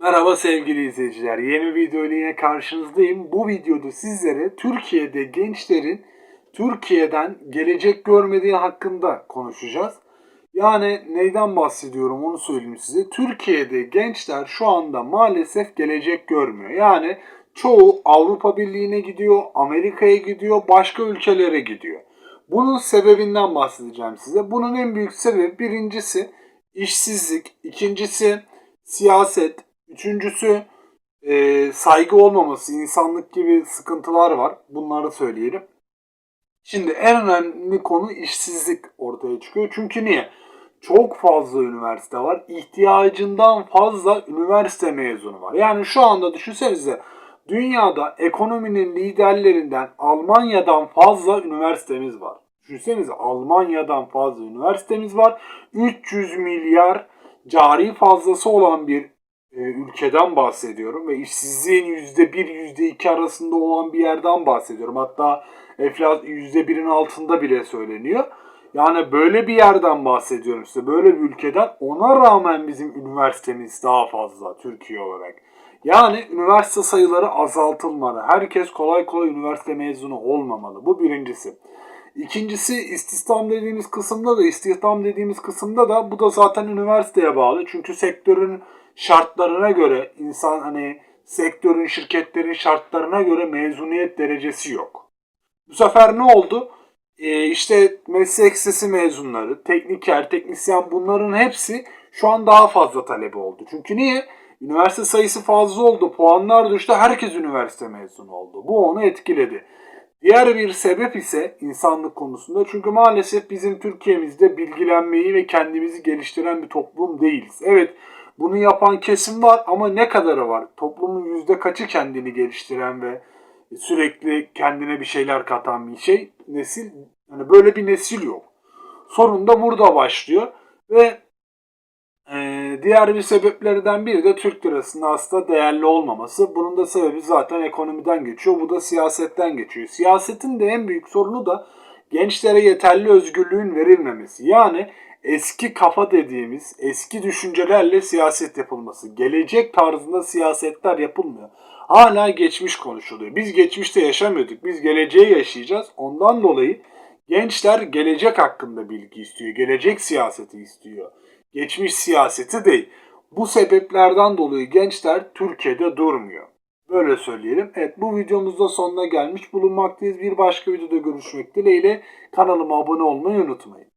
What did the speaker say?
Merhaba sevgili izleyiciler. Yeni bir video ile yine karşınızdayım. Bu videoda sizlere Türkiye'de gençlerin Türkiye'den gelecek görmediği hakkında konuşacağız. Yani neyden bahsediyorum onu söyleyeyim size. Türkiye'de gençler şu anda maalesef gelecek görmüyor. Yani çoğu Avrupa Birliği'ne gidiyor, Amerika'ya gidiyor, başka ülkelere gidiyor. Bunun sebebinden bahsedeceğim size. Bunun en büyük sebebi birincisi işsizlik, ikincisi siyaset, üçüncüsü e, saygı olmaması, insanlık gibi sıkıntılar var. Bunları söyleyelim. Şimdi en önemli konu işsizlik ortaya çıkıyor. Çünkü niye? Çok fazla üniversite var. İhtiyacından fazla üniversite mezunu var. Yani şu anda düşünsenize dünyada ekonominin liderlerinden Almanya'dan fazla üniversitemiz var. Düşünsenize Almanya'dan fazla üniversitemiz var. 300 milyar cari fazlası olan bir ülkeden bahsediyorum ve işsizliğin %1 %2 arasında olan bir yerden bahsediyorum. Hatta enflasyon %1'in altında bile söyleniyor. Yani böyle bir yerden bahsediyorum size. Böyle bir ülkeden ona rağmen bizim üniversitemiz daha fazla Türkiye olarak. Yani üniversite sayıları azaltılmalı. Herkes kolay kolay üniversite mezunu olmamalı. Bu birincisi. İkincisi istihdam dediğimiz kısımda da istihdam dediğimiz kısımda da bu da zaten üniversiteye bağlı. Çünkü sektörün şartlarına göre insan hani sektörün şirketlerin şartlarına göre mezuniyet derecesi yok. Bu sefer ne oldu? Ee, işte meslek lisesi mezunları, tekniker, teknisyen bunların hepsi şu an daha fazla talebi oldu. Çünkü niye? Üniversite sayısı fazla oldu, puanlar düştü, herkes üniversite mezunu oldu. Bu onu etkiledi. Diğer bir sebep ise insanlık konusunda. Çünkü maalesef bizim Türkiye'mizde bilgilenmeyi ve kendimizi geliştiren bir toplum değiliz. Evet bunu yapan kesim var ama ne kadarı var? Toplumun yüzde kaçı kendini geliştiren ve sürekli kendine bir şeyler katan bir şey? Nesil, yani böyle bir nesil yok. Sorun da burada başlıyor ve e, diğer bir sebeplerden biri de Türk lirasının aslında değerli olmaması. Bunun da sebebi zaten ekonomiden geçiyor. Bu da siyasetten geçiyor. Siyasetin de en büyük sorunu da gençlere yeterli özgürlüğün verilmemesi. Yani eski kafa dediğimiz eski düşüncelerle siyaset yapılması. Gelecek tarzında siyasetler yapılmıyor. Hala geçmiş konuşuluyor. Biz geçmişte yaşamıyorduk. Biz geleceği yaşayacağız. Ondan dolayı gençler gelecek hakkında bilgi istiyor. Gelecek siyaseti istiyor. Geçmiş siyaseti değil. Bu sebeplerden dolayı gençler Türkiye'de durmuyor. Böyle söyleyelim. Evet bu videomuzda sonuna gelmiş bulunmaktayız. Bir başka videoda görüşmek dileğiyle kanalıma abone olmayı unutmayın.